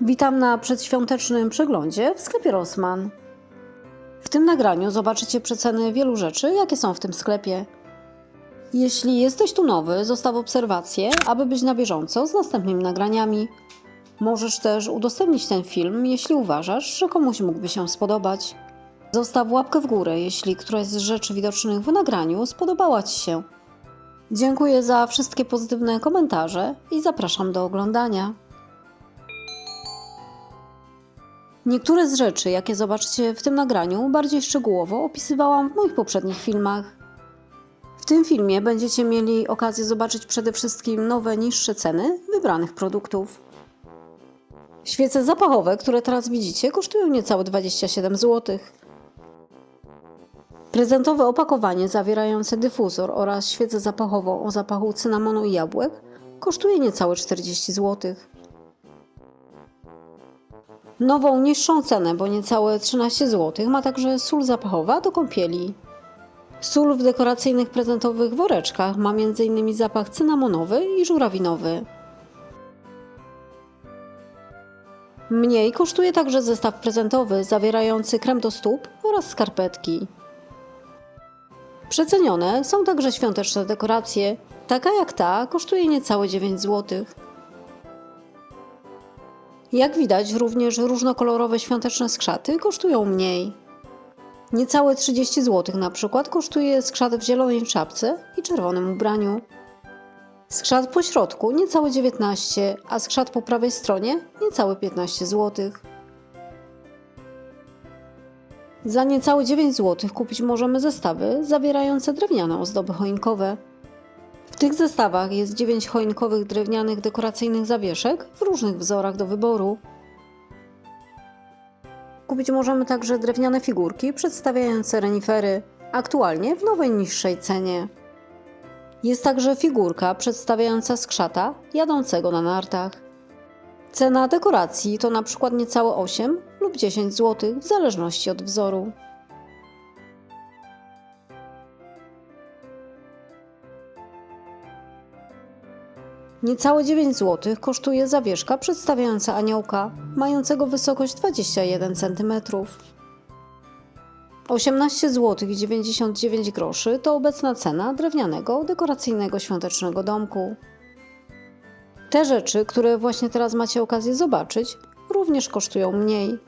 Witam na przedświątecznym przeglądzie w sklepie Rossmann. W tym nagraniu zobaczycie przeceny wielu rzeczy, jakie są w tym sklepie. Jeśli jesteś tu nowy, zostaw obserwację, aby być na bieżąco z następnymi nagraniami. Możesz też udostępnić ten film, jeśli uważasz, że komuś mógłby się spodobać. Zostaw łapkę w górę, jeśli któraś z rzeczy widocznych w nagraniu spodobała Ci się. Dziękuję za wszystkie pozytywne komentarze i zapraszam do oglądania. Niektóre z rzeczy, jakie zobaczycie w tym nagraniu, bardziej szczegółowo opisywałam w moich poprzednich filmach. W tym filmie będziecie mieli okazję zobaczyć przede wszystkim nowe, niższe ceny wybranych produktów. Świece zapachowe, które teraz widzicie, kosztują niecałe 27 zł. Prezentowe opakowanie zawierające dyfuzor oraz świecę zapachową o zapachu cynamonu i jabłek kosztuje niecałe 40 zł. Nową niższą cenę, bo niecałe 13 zł, ma także sól zapachowa do kąpieli. Sól w dekoracyjnych prezentowych woreczkach ma m.in. zapach cynamonowy i żurawinowy. Mniej kosztuje także zestaw prezentowy zawierający krem do stóp oraz skarpetki. Przecenione są także świąteczne dekoracje. Taka jak ta kosztuje niecałe 9 zł. Jak widać, również różnokolorowe świąteczne skrzaty kosztują mniej. Niecałe 30 zł na przykład kosztuje skrzat w zielonej czapce i czerwonym ubraniu. Skrzat po środku niecałe 19, a skrzat po prawej stronie niecałe 15 zł. Za niecałe 9 zł kupić możemy zestawy zawierające drewniane ozdoby choinkowe. W tych zestawach jest 9 choinkowych drewnianych dekoracyjnych zawieszek w różnych wzorach do wyboru. Kupić możemy także drewniane figurki przedstawiające renifery, aktualnie w nowej niższej cenie. Jest także figurka przedstawiająca skrzata jadącego na nartach. Cena dekoracji to na przykład niecałe 8 lub 10 zł w zależności od wzoru. Niecałe 9 zł kosztuje zawieszka przedstawiająca aniołka, mającego wysokość 21 cm. 18 zł i 99 groszy to obecna cena drewnianego dekoracyjnego świątecznego domku. Te rzeczy, które właśnie teraz macie okazję zobaczyć, również kosztują mniej.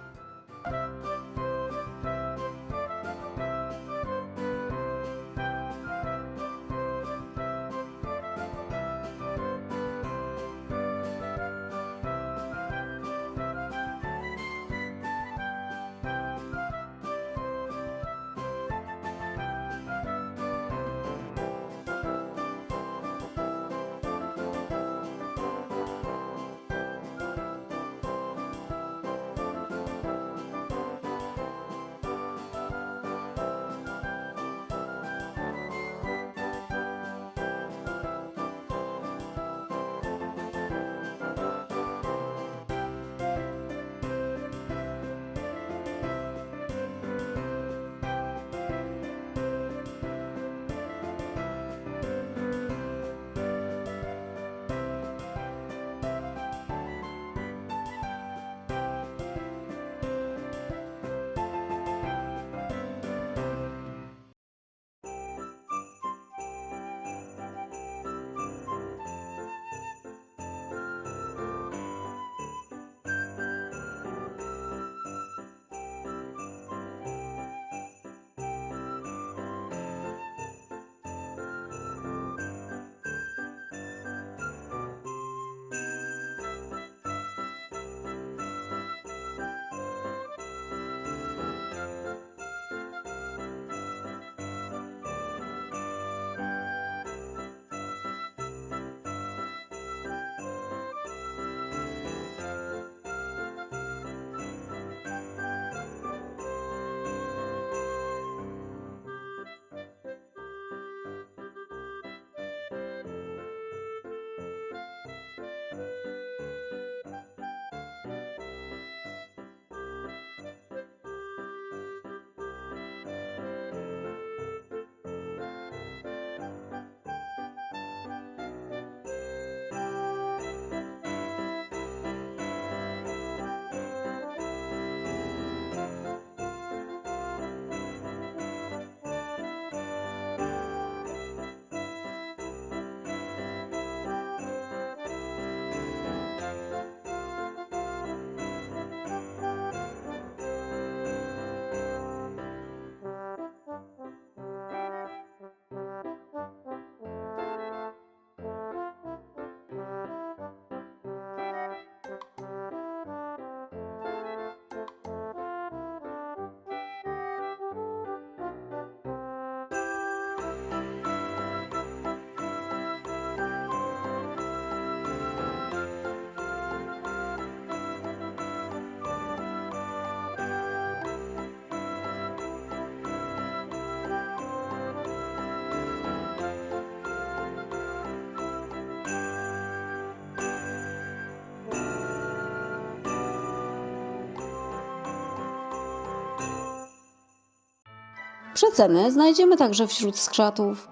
Przeceny znajdziemy także wśród skrzatów.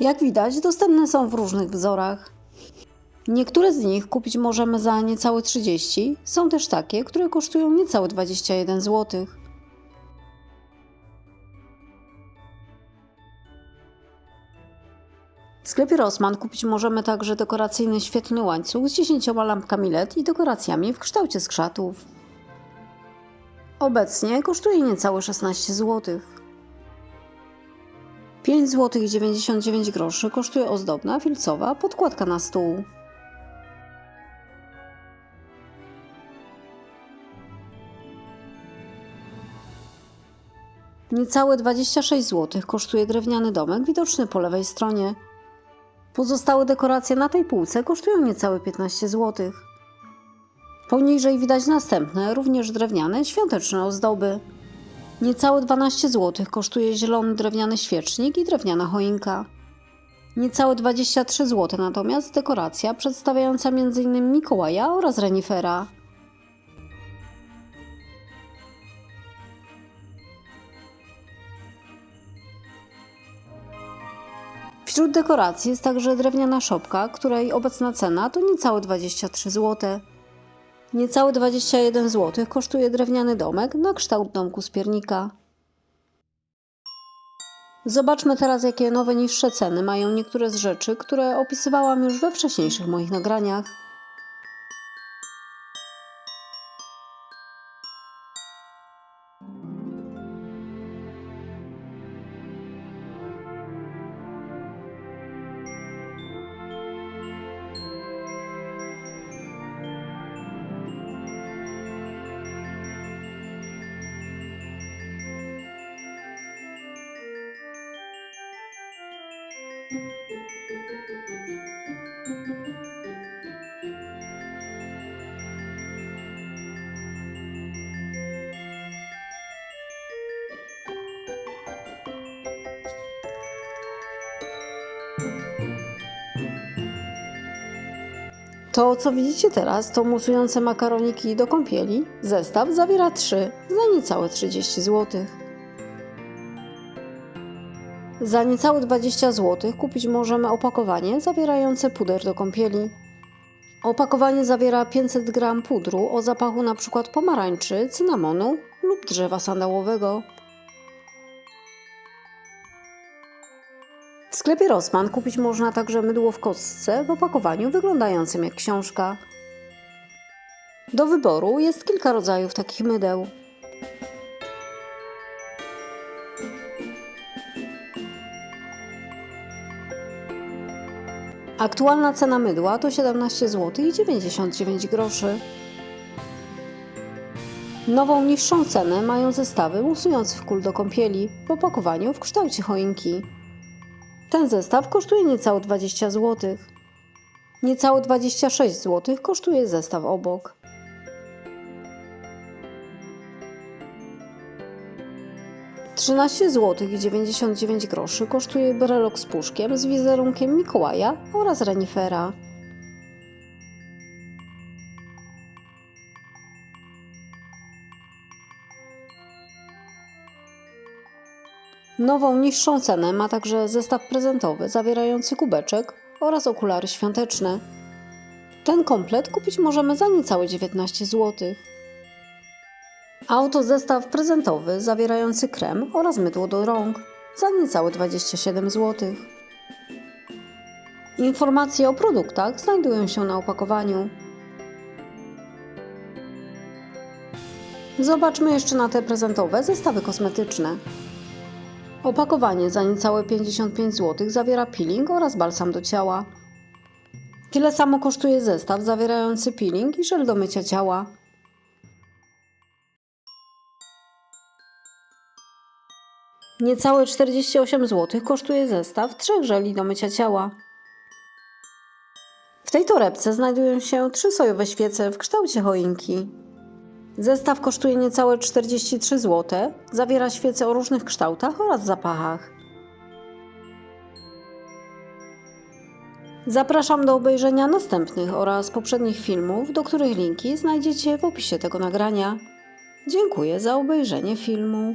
Jak widać, dostępne są w różnych wzorach. Niektóre z nich kupić możemy za niecałe 30, są też takie, które kosztują niecałe 21 zł. W sklepie Rossmann kupić możemy także dekoracyjny świetlny łańcuch z 10 lampkami LED i dekoracjami w kształcie skrzatów. Obecnie kosztuje niecałe 16 zł. 5 zł 99 groszy kosztuje ozdobna, filcowa podkładka na stół. Niecałe 26 zł kosztuje drewniany domek widoczny po lewej stronie. Pozostałe dekoracje na tej półce kosztują niecałe 15 zł. Poniżej widać następne, również drewniane, świąteczne ozdoby. Niecałe 12 zł kosztuje zielony drewniany świecznik i drewniana choinka. Niecałe 23 zł natomiast dekoracja przedstawiająca m.in. Mikołaja oraz renifera. Wśród dekoracji jest także drewniana szopka, której obecna cena to niecałe 23 zł. Niecałe 21 zł kosztuje drewniany domek na kształt domku z piernika. Zobaczmy teraz, jakie nowe niższe ceny mają niektóre z rzeczy, które opisywałam już we wcześniejszych moich nagraniach. To, co widzicie teraz, to musujące makaroniki do kąpieli. Zestaw zawiera 3 za niecałe 30 zł. Za niecałe 20 zł kupić możemy opakowanie zawierające puder do kąpieli. Opakowanie zawiera 500 g pudru o zapachu np. pomarańczy, cynamonu lub drzewa sandałowego. W sklepie Rossmann kupić można także mydło w kostce w opakowaniu wyglądającym jak książka. Do wyboru jest kilka rodzajów takich mydeł. Aktualna cena mydła to 17 zł i 99 groszy. Nową niższą cenę mają zestawy musujących kul do kąpieli w opakowaniu w kształcie choinki. Ten zestaw kosztuje niecałe 20 zł. Niecałe 26 zł kosztuje zestaw obok. Trzynaście zł i 99 groszy kosztuje brelok z puszkiem z wizerunkiem Mikołaja oraz renifera. Nową niższą cenę ma także zestaw prezentowy zawierający kubeczek oraz okulary świąteczne. Ten komplet kupić możemy za niecałe 19 zł. A oto zestaw prezentowy zawierający krem oraz mydło do rąk za niecałe 27 zł. Informacje o produktach znajdują się na opakowaniu. Zobaczmy jeszcze na te prezentowe zestawy kosmetyczne. Opakowanie za niecałe 55 zł zawiera peeling oraz balsam do ciała. Tyle samo kosztuje zestaw zawierający peeling i żel do mycia ciała. Niecałe 48 zł kosztuje zestaw trzech żeli do mycia ciała. W tej torebce znajdują się trzy sojowe świece w kształcie choinki. Zestaw kosztuje niecałe 43 zł, zawiera świece o różnych kształtach oraz zapachach. Zapraszam do obejrzenia następnych oraz poprzednich filmów, do których linki znajdziecie w opisie tego nagrania. Dziękuję za obejrzenie filmu.